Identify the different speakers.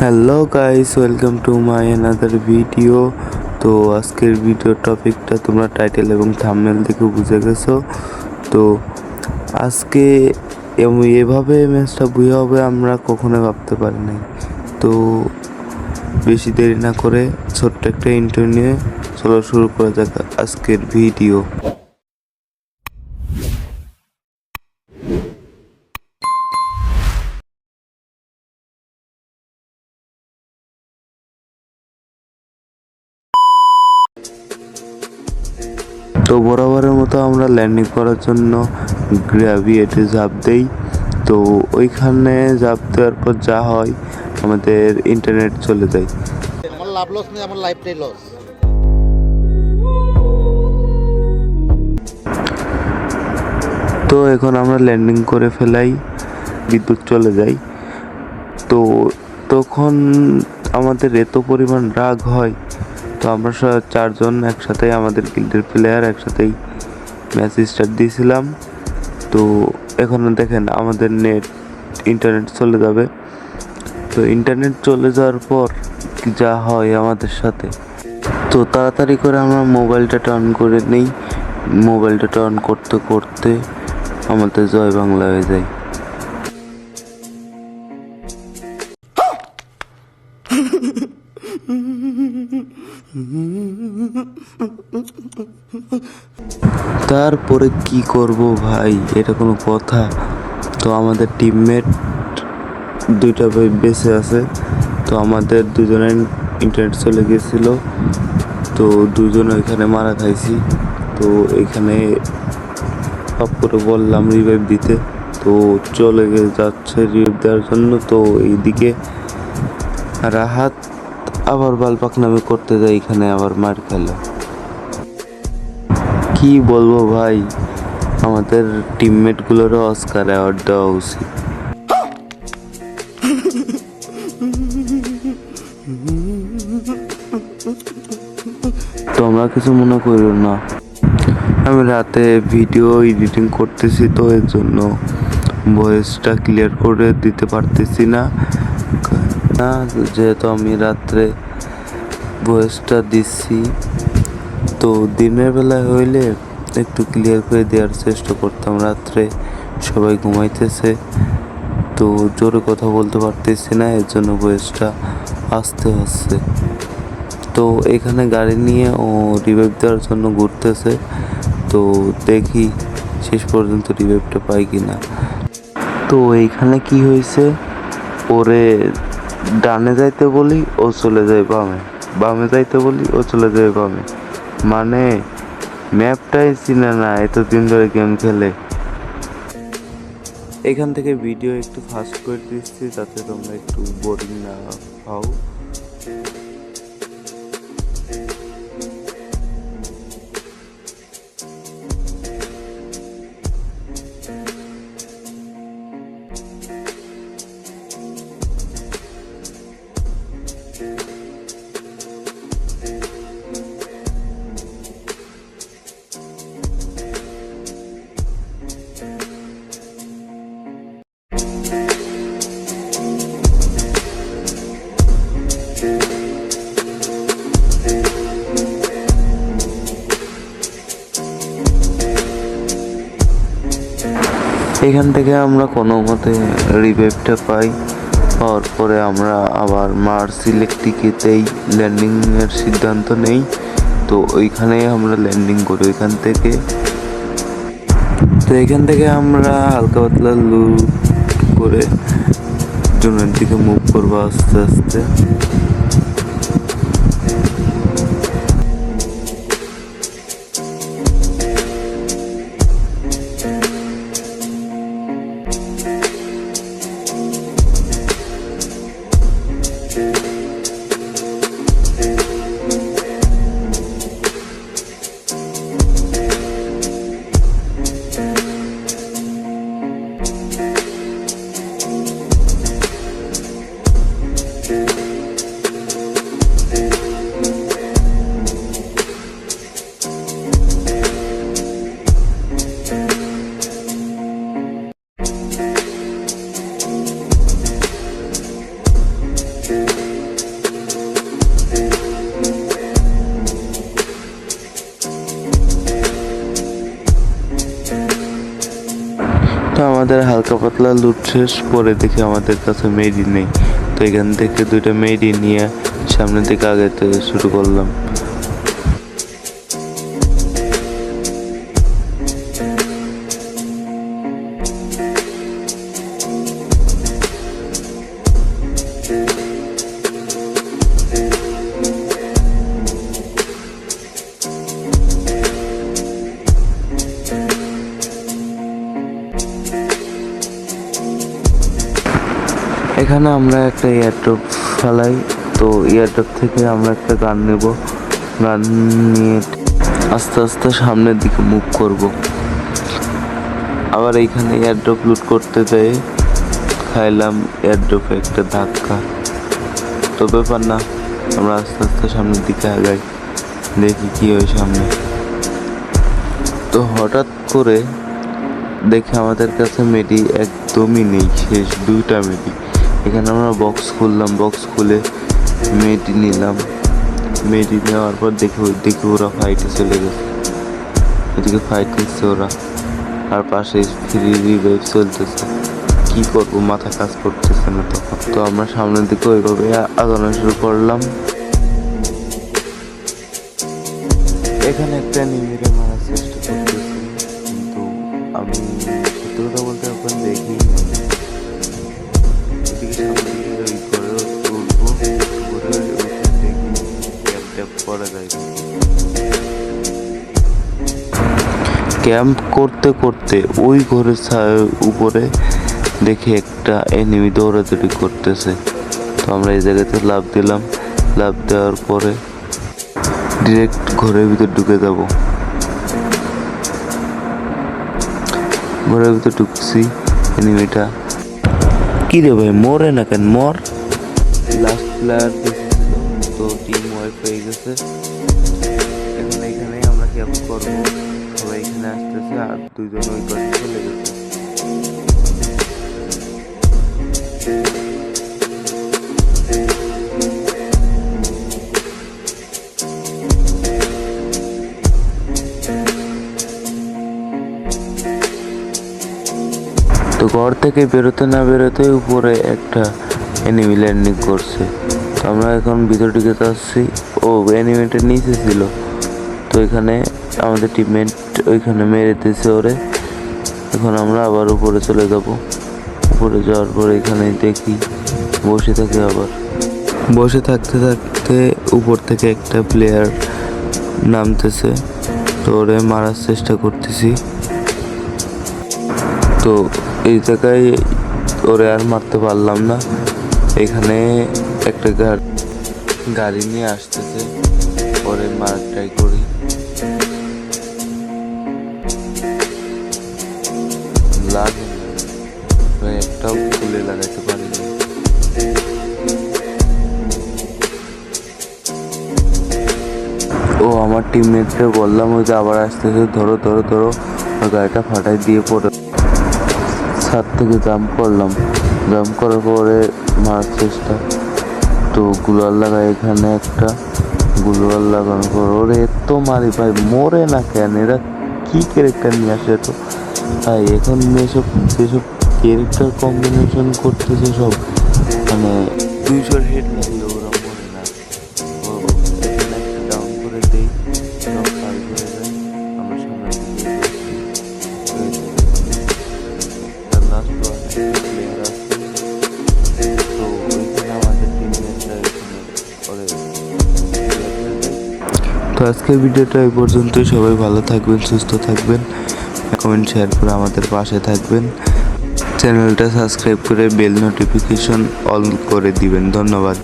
Speaker 1: Hello guys welcome to my another video তো আজকের video টপিকটা তোমরা টাইটেল এবং থাম্বনেল দেখে বুঝে গেছো। তো আজকে এভাবে ম্যাচটা বুঝে হবে আমরা কখনো ভাবতে পারি নাই। তো বেশি দেরি না করে ছোট্ট একটা ইন্টারভিউ নিয়ে চলো শুরু করা যাক আজকের ভিডিও বরাবরের মতো আমরা ল্যান্ডিং করার জন্য গ্র্যাভিয়েটে ঝাঁপ দেই। তো ওইখানে ঝাঁপ দেওয়ার পর যা হয় আমাদের ইন্টারনেট চলে যায়।
Speaker 2: আমার লাভ লস নেই আমার লাইফটাই লস
Speaker 1: তো এখন আমরা ল্যান্ডিং করে ফেলাই বিদ্যুৎ চলে যায়। তো তখন আমাদের এত পরিমাণ রাগ হয় তো আমরা চারজন একসাথে আমাদের গিল্ডের প্লেয়ার একসাথেই ম্যাচ স্টার্ট দিয়েছিলাম। তো এখন দেখেন আমাদের নেট ইন্টারনেট চলে যাবে। তো ইন্টারনেট চলে যাওয়ার পর যা হয় আমাদের সাথে। তো তাড়াতাড়ি করে আমরা মোবাইলটা টার্ন করে নিই। মোবাইলটা টার্ন করতে করতে আমাদের জয় বাংলা হয়ে যায়। তারপরে কি করব ভাই? এটা কোনো কথা। তো আমাদের টিমমেট দুইটা ভাই বেঁচে আছে। তো আমাদের দুজনের ইন্টারনেট চলে গেছিল। তো দুজন ওইখানে মারা খাইছি। তো এখানে সব করে বললাম রিভাইভ দিতে। তো চলে যাচ্ছে রিভাইভ দেওয়ার জন্য। তো এইদিকে রাহাত আবার বালপাক নামে করতে যায়, এখানে আবার মার খেলো। কি বলব ভাই? আমাদের টিমমেটগুলোরও অস্কার অ্যাওয়ার্ড দেওয়া উচিত। তোমরা কিছু মনে করো না। আমি রাতে ভিডিও এডিটিং করতেছি তো, এর জন্য ভয়েসটা ক্লিয়ার করে দিতে পারতেছি না। না, যেহেতু আমি রাত্রে ভয়েসটা দিচ্ছি। তো দিনের বেলা হইলে একটু ক্লিয়ার করে দেওয়ার চেষ্টা করতাম। রাত্রে সবাই ঘুমাইতেছে, তো জোরে কথা বলতে পারতেছি না, এর জন্য ভয়েসটা আসতে হচ্ছে। তো এখানে গাড়ি নিয়ে ও রিভাইভ দেওয়ার জন্য ঘুরতেছে, তো দেখি শেষ পর্যন্ত রিভাইভটা পাই কি না তো এইখানে কি হয়েছে ওরে ডানে যাইতে বলি, ও চলে যায় বামে। বামে যাইতে বলি, ও চলে যায় বামে। মানে ম্যাপটাই চিনে না, এতদিন ধরে গেম খেলে। এখান থেকে ভিডিও একটু ফাস্ট করে দিচ্ছি যাতে তোমরা একটু বোরিং না পাও এখান থেকে আমরা কোনো মতে রিভাইভটা পাই। পাওয়ার পরে আমরা আবার মার্স ইলেকট্রিকেতেই ল্যান্ডিংয়ের সিদ্ধান্ত নেই। তো ওইখানেই আমরা ল্যান্ডিং করি ওইখান থেকে। তো এখান থেকে আমরা হালকা পাতলা লুট করে জুনের দিকে মুভ করব আস্তে আস্তে। আমাদের হালকা পাতলা লুট শেষ পরে দেখি আমাদের কাছে মেডি নেই। তো এখান থেকে দুইটা মেডি নিয়ে সামনের দিকে আগাতে শুরু করলাম। এখানে আমরা একটা এয়ারড্রপ ফেলাই তো এয়ারড্রপ থেকে আমরা একটা গান নেব। গান নিয়ে আস্তে আস্তে সামনের দিকে মুভ করব। আবার এইখানে এয়ারড্রপ লুট করতে যেয়ে খাইলাম এয়ারড্রপে একটা ধাক্কা। তো ব্যাপার না, আমরা আস্তে আস্তে সামনের দিকে আগাই। দেখি কি হয় সামনে। তো হঠাৎ করে দেখি আমাদের কাছে মেডি একদমই নেই, শেষ দুইটা মেডি এখানে আমরা বক্স খুললাম বক্স খুলে মেয়েটি নিলাম। মেয়েটি নেওয়ার পর দেখে দেখি ওরা ফাইটে চলে গেছে। ওদিকে ফাইট নিচ্ছে ওরা। আর পাশে ফ্রি রিভাইভ চলতেছে। কি করব, মাথা কাজ করতেছে না তখন। তো আমরা সামনের দিকে ওইভাবে আগানো শুরু করলাম। এখানে একটা নিমিরে মারার চেষ্টা করতেছি। কিন্তু আমি সত্যি কথা বলতে এখন দেখি ক্যাম্প করতে করতে ওই ঘরের ছা- উপরে দেখি একটা এনিমি দৌড়াদৌড়ি করতেছে। তো আমরা এই জায়গাতে লাভ দিলাম। লাভ দেওয়ার পরে ডিরেক্ট ঘরের ভিতর ঢুকে যাব। ঘরের ভিতর ঢুকছি। এনিমিটা কি রে ভাই মরে না কেন? মর। লাস্ট প্লেয়ার তো টিম ওয়াইফ হয়ে গেছে। এখন এখানে আমরা কি এখন করব? সবাই এখানে আসতেছে আর দুজন ওই পাশে চলে গেছে। তো ঘর থেকে বেরোতে না বেরোতে উপরে একটা এনিমি ল্যান্ডিং করছে। তো আমরা এখন ভিতর দিকে যাচ্ছি ও এনিমিটা নিচে ছিল। তো এখানে আমাদের টিমমেট ওইখানে মেরে দিয়েছে ওরে। এখন আমরা আবার উপরে চলে যাব। উপরে যাওয়ার পর এখানে দেখি, বসে থাকি আবার। বসে থাকতে থাকতে উপর থেকে একটা প্লেয়ার নামতেছে। তো ওরে মারার চেষ্টা করতেছি। তো এই জায়গায় ওরে আর মারতে পারলাম না। এখানে একটা গাড়ি নিয়ে আসতেছে। পরে মারার ট্রাই করি। একটাও খুলে লাগাইতে পারিনি ও আমার টিমমেটকে বললাম, ওই যে আবার আসতেছে, ধরো ধরো ধরো গাড়িটা ফাটাই দিয়ে পড়ে ছাদ থেকে জাম্প করলাম। জাম্প করার পরে মারার চেষ্টা। তো গুলাল লাগাই এখানে একটা। গুলাল লাগানোর পর ওরে এত মারি ভাই, মরে না কেন? এরা কী ক্যারেক্টার নিয়ে আসে তো ভাই, এখন এসব যেসব ক্যারেক্টার কম্বিনেশন করতেছে সব মানে দুইশোর হেড আজকের ভিডিওটা এই পর্যন্তই। সবাই ভালো থাকবেন, সুস্থ থাকবেন। কমেন্ট, শেয়ার করে আমাদের পাশে থাকবেন। চ্যানেলটা সাবস্ক্রাইব করে বেল নোটিফিকেশন অন করে দিবেন। ধন্যবাদ।